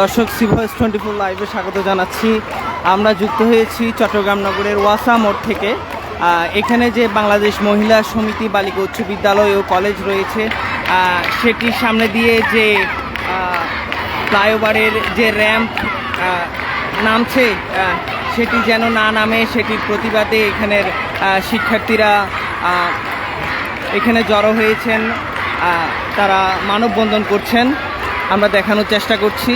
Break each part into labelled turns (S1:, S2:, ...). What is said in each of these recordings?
S1: দর্শক সিভয়েস twenty four লাইভে স্বাগত জানাচ্ছি। আমরা যুক্ত হয়েছি চট্টগ্রাম নগরের ওয়াসা মোড় থেকে। এখানে যে বাংলাদেশ মহিলা সমিতি বালিকা উচ্চ বিদ্যালয় ও কলেজ রয়েছে সেটির সামনে দিয়ে যে ফ্লাইওভারের যে র্যাম্প নামছে সেটি যেন না নামে, সেটির প্রতিবাদে এখানের শিক্ষার্থীরা এখানে জড়ো হয়েছেন তারা মানববন্ধন করছেন। আমরা দেখানোর চেষ্টা করছি।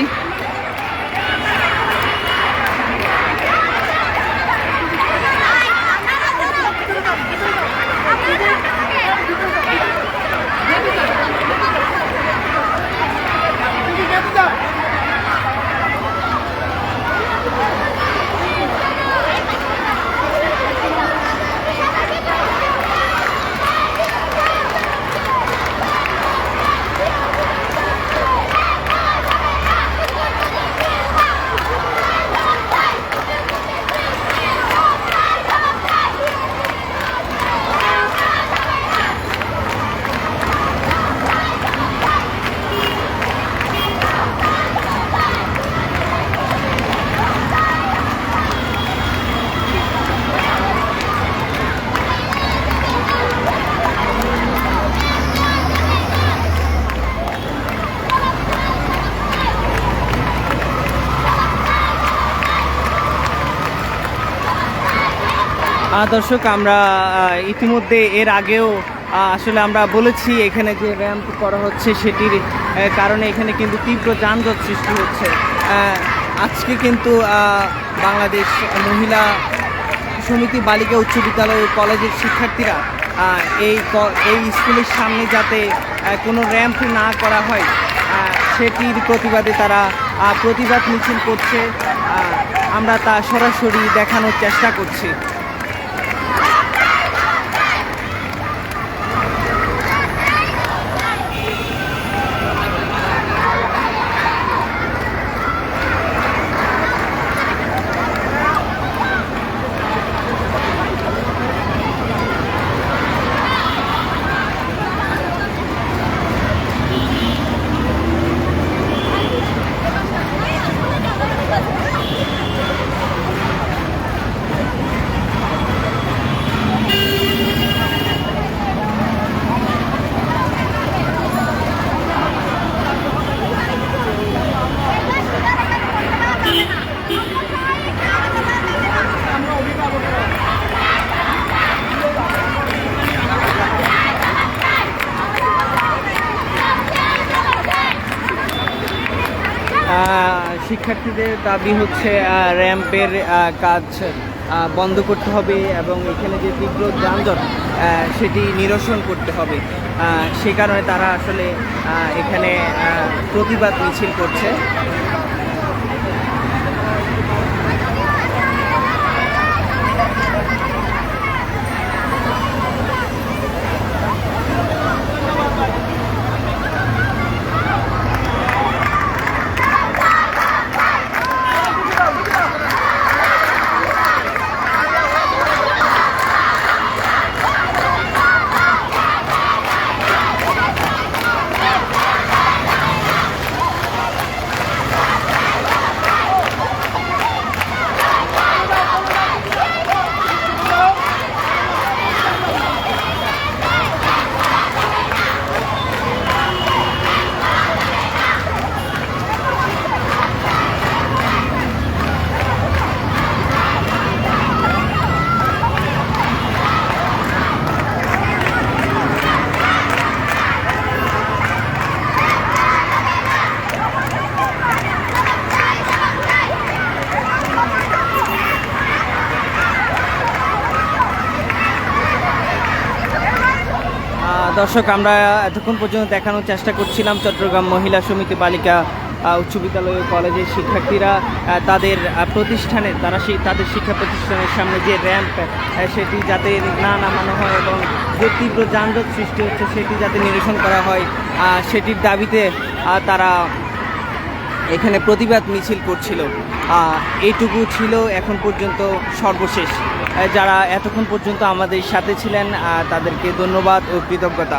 S1: দর্শক, আমরা ইতিমধ্যে এর আগেও আসলে আমরা বলেছি এখানে যে র্যাম্প করা হচ্ছে সেটির কারণে এখানে কিন্তু তীব্র যানজট সৃষ্টি হচ্ছে। আজকে কিন্তু বাংলাদেশ মহিলা সমিতি বালিকা উচ্চ বিদ্যালয় কলেজের শিক্ষার্থীরা এই এই স্কুলের সামনে যাতে কোনো র্যাম্প না করা হয় সেটির প্রতিবাদে তারা প্রতিবাদ মিছিল করছে। আমরা তা সরাসরি দেখানোর চেষ্টা করছি। শিক্ষার্থীদের দাবি হচ্ছে র্যাম্পের কাজ বন্ধ করতে হবে এবং এখানে যে তীব্র যানজট সেটি নিরসন করতে হবে। সে কারণে তারা আসলে এখানে প্রতিবাদ মিছিল করছে। দর্শক, আমরা এতক্ষণ পর্যন্ত দেখানোর চেষ্টা করছিলাম চট্টগ্রাম মহিলা সমিতি বালিকা উচ্চ বিদ্যালয় কলেজের শিক্ষার্থীরা তাদের প্রতিষ্ঠানে তারা সেই তাদের শিক্ষা প্রতিষ্ঠানের সামনে যে র্যাম্প সেটি যাতে না নামানো হয় এবং যে তীব্র যানজট সৃষ্টি হচ্ছে, সেটি যাতে নিরসন করা হয় সেটির দাবিতে তারা এখানে প্রতিবাদ মিছিল করছিল। এইটুকু ছিল এখন পর্যন্ত সর্বশেষ। যারা এতক্ষণ পর্যন্ত আমাদের সাথে ছিলেন তাদেরকে ধন্যবাদ ও কৃতজ্ঞতা।